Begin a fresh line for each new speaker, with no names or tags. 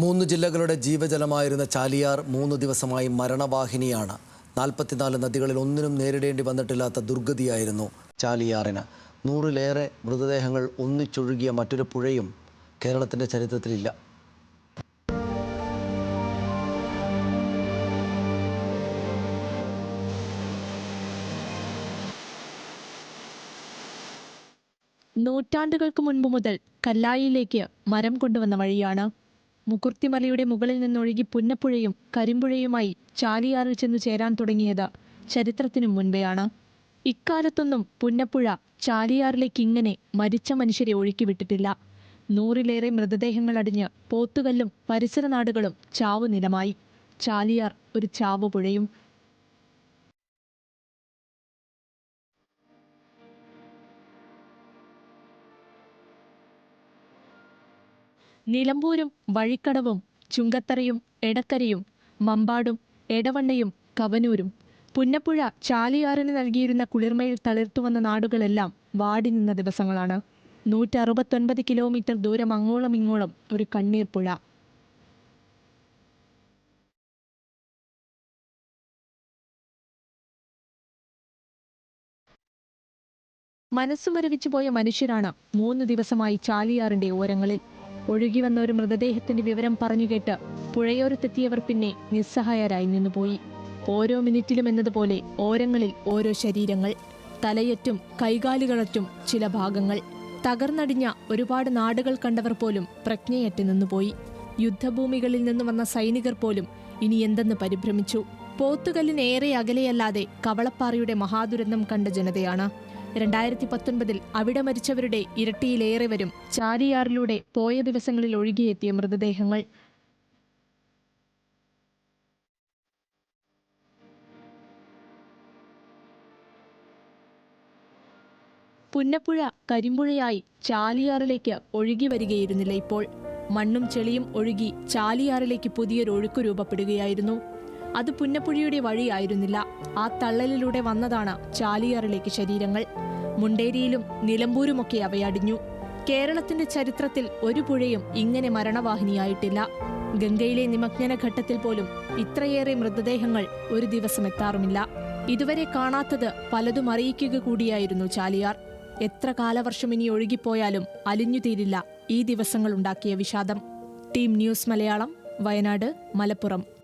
മൂന്ന് ജില്ലകളുടെ ജീവജലമായിരുന്ന ചാലിയാർ മൂന്ന് ദിവസമായി മരണവാഹിനിയാണ്. നാൽപ്പത്തിനാല് നദികളിൽ ഒന്നിനും നേരിടേണ്ടി വന്നിട്ടില്ലാത്ത ദുർഗതിയായിരുന്നു ചാലിയാറിന്. നൂറിലേറെ മൃതദേഹങ്ങൾ ഒന്നിച്ചൊഴുകിയ മറ്റൊരു പുഴയും കേരളത്തിന്റെ ചരിത്രത്തിലില്ല.
നൂറ്റാണ്ടുകൾക്ക് മുൻപ് മുതൽ കല്ലായിലേക്ക് മരം കൊണ്ടുവന്ന വഴിയാണ് മുകുർത്തിമലയുടെ മുകളിൽ നിന്നൊഴുകി പുന്നപ്പുഴയും കരിമ്പുഴയുമായി ചാലിയാറിൽ ചെന്നു ചേരാൻ തുടങ്ങിയത് ചരിത്രത്തിനു മുൻപെയാണ്. ഇക്കാലത്തൊന്നും പുന്നപ്പുഴ ചാലിയാറിലേക്ക് ഇങ്ങനെ മരിച്ച മനുഷ്യരെ ഒഴുക്കി വിട്ടിട്ടില്ല നൂറിലേറെ മൃതദേഹങ്ങൾ അടിഞ്ഞ് പോത്തുകല്ലും പരിസര നാടുകളും ചാവു നിലമായി ചാലിയാർ ഒരു ചാവു നിലമ്പൂരും വഴിക്കടവും ചുങ്കത്തറയും എടക്കരയും മമ്പാടും എടവണ്ണയും കവനൂരും. പുന്നപ്പുഴ ചാലിയാറിന് നൽകിയിരുന്ന കുളിർമയിൽ തളിർത്തു വന്ന നാടുകളെല്ലാം വാടി നിന്ന ദിവസങ്ങളാണ്. നൂറ്ററുപത്തൊൻപത് കിലോമീറ്റർ ദൂരം അങ്ങോളം ഇങ്ങോളം ഒരു കണ്ണീർ പുഴ. മനസ്സുമരവിച്ചു പോയ മനുഷ്യരാണ് മൂന്ന് ദിവസമായി ചാലിയാറിന്റെ ഓരങ്ങളിൽ. ഒഴുകി വന്ന ഒരു മൃതദേഹത്തിന്റെ വിവരം പറഞ്ഞുകേട്ട് പുഴയോരത്തെത്തിയവർ പിന്നെ നിസ്സഹായരായി നിന്നുപോയി. ഓരോ മിനിറ്റിലും എന്നതുപോലെ ഓരങ്ങളിൽ ഓരോ ശരീരങ്ങൾ തലയറ്റും കൈകാലുകളറ്റും ചില ഭാഗങ്ങൾ. തകർന്നടിഞ്ഞ ഒരുപാട് നാടുകൾ കണ്ടവർ പോലും പ്രജ്ഞയറ്റ് നിന്നുപോയി. യുദ്ധഭൂമികളിൽ നിന്ന് വന്ന സൈനികർ പോലും ഇനി എന്തെന്ന് പരിഭ്രമിച്ചു. പോത്തുകല്ലിനേറെ അകലെയല്ലാതെ കവളപ്പാറയുടെ മഹാദുരന്തം കണ്ട ജനതയാണ് രണ്ടായിരത്തി പത്തൊൻപതിൽ അവിടെ മരിച്ചവരുടെ ഇരട്ടിയിലേറെ വരും. ചാലിയാറിലൂടെ പോയ ദിവസങ്ങളിൽ ഒഴുകിയെത്തിയ മൃതദേഹങ്ങൾ. പുന്നപ്പുഴ കരിമ്പുഴയായി ചാലിയാറിലേക്ക് ഒഴുകി വരികയിരുന്നില്ല ഇപ്പോൾ. മണ്ണും ചെളിയും ഒഴുകി ചാലിയാറിലേക്ക് പുതിയൊരു ഒഴുക്ക് രൂപപ്പെടുകയായിരുന്നു. അത് പുന്നപ്പുഴയുടെ വഴിയായിരുന്നില്ല. ആ തള്ളലിലൂടെ വന്നതാണ് ചാലിയാറിലേക്ക് ശരീരങ്ങൾ. മുണ്ടേരിയിലും നിലമ്പൂരുമൊക്കെ അവയടിഞ്ഞു കേരളത്തിന്റെ ചരിത്രത്തിൽ ഒരു പുഴയും ഇങ്ങനെ മരണവാഹിനിയായിട്ടില്ല. ഗംഗയിലെ നിമഗ്നന ഘട്ടത്തിൽ പോലും ഇത്രയേറെ മൃതദേഹങ്ങൾ ഒരു ദിവസം എത്താറുമില്ല. ഇതുവരെ കാണാത്തത് പലതും അറിയിക്കുക കൂടിയായിരുന്നു ചാലിയാർ. എത്ര കാലവർഷം ഇനി ഒഴുകിപ്പോയാലും അലിഞ്ഞു തീരില്ല ഈ ദിവസങ്ങൾ ഉണ്ടാക്കിയ വിഷാദം. Team news Malayalam Wayanad Malappuram.